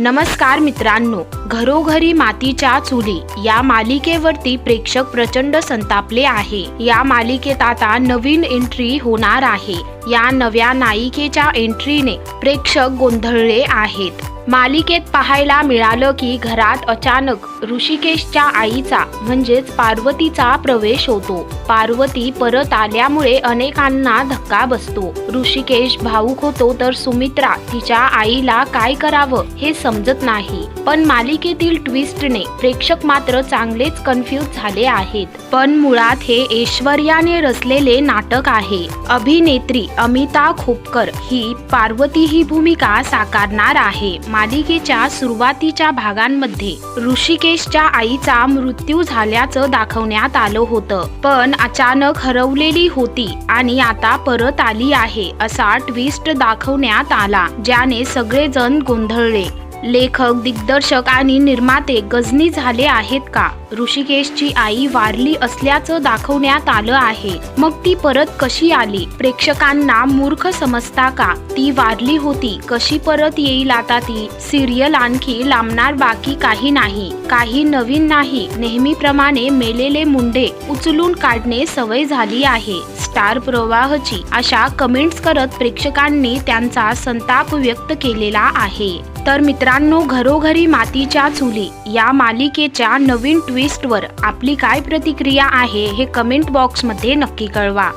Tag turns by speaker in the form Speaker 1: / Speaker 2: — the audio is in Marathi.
Speaker 1: नमस्कार मित्रांनो घरोघरी मातीच्या चुली या मालिकेवरती प्रेक्षक प्रचंड संतापले आहे. या मालिकेत आता नवीन एंट्री होणार आहे. या नव्या नायिकेच्या एंट्रीने प्रेक्षक गोंधळले आहेत. मालिकेत पाहायला मिळालं की घरात अचानक ऋषिकेशच्या आईचा म्हणजेच पार्वतीचा प्रवेश होतो. पार्वती परत आल्यामुळे अनेकांना धक्का बसतो. ऋषिकेश भाऊक होतो तर सुमित्रा तिच्या आईला काय करावं हे समजत नाही. पण मालिकेतील ट्विस्टने प्रेक्षक मात्र चांगलेच कन्फ्यूज झाले आहेत. पण मुळात हे ऐश्वर्याने रचलेले नाटक आहे. अभिनेत्री अमिता खोपकर ही पार्वती ही भूमिका साकारणार आहे. मालिकेच्या सुरुवातीच्या भागांमध्ये ऋषिकेशच्या आईचा मृत्यू झाल्याचं दाखवण्यात आलं होतं. पण अचानक हरवलेली होती आणि आता परत आली आहे असा ट्विस्ट दाखवण्यात आला ज्याने सगळेजण गोंधळले. लेखक दिग्दर्शक आणि निर्माते गजनी झाले आहेत का? ऋषिकेशची आई वारली असल्याचं दाखवण्यात आलं आहे. मग ती परत कशी आली? प्रेक्षकांना मूर्ख समजता का? ती वारली होती. कशी परत येईल आता ती? सिरियल आणखी लांबणार बाकी काही नाही. काही नवीन नाही. नेहमीप्रमाणे मेलेले मुंडे उचलून काढणे सवय झाली आहे. स्टार प्रवाहची अशा कमेंट्स करत प्रेक्षकांनी त्यांचा संताप व्यक्त केलेला आहे. तर मित्रांनो घरोघरी मातीच्या चुली या मालिकेच्या नवीन ट्विस्टवर आपली काय प्रतिक्रिया आहे हे कमेंट बॉक्समध्ये नक्की कळवा.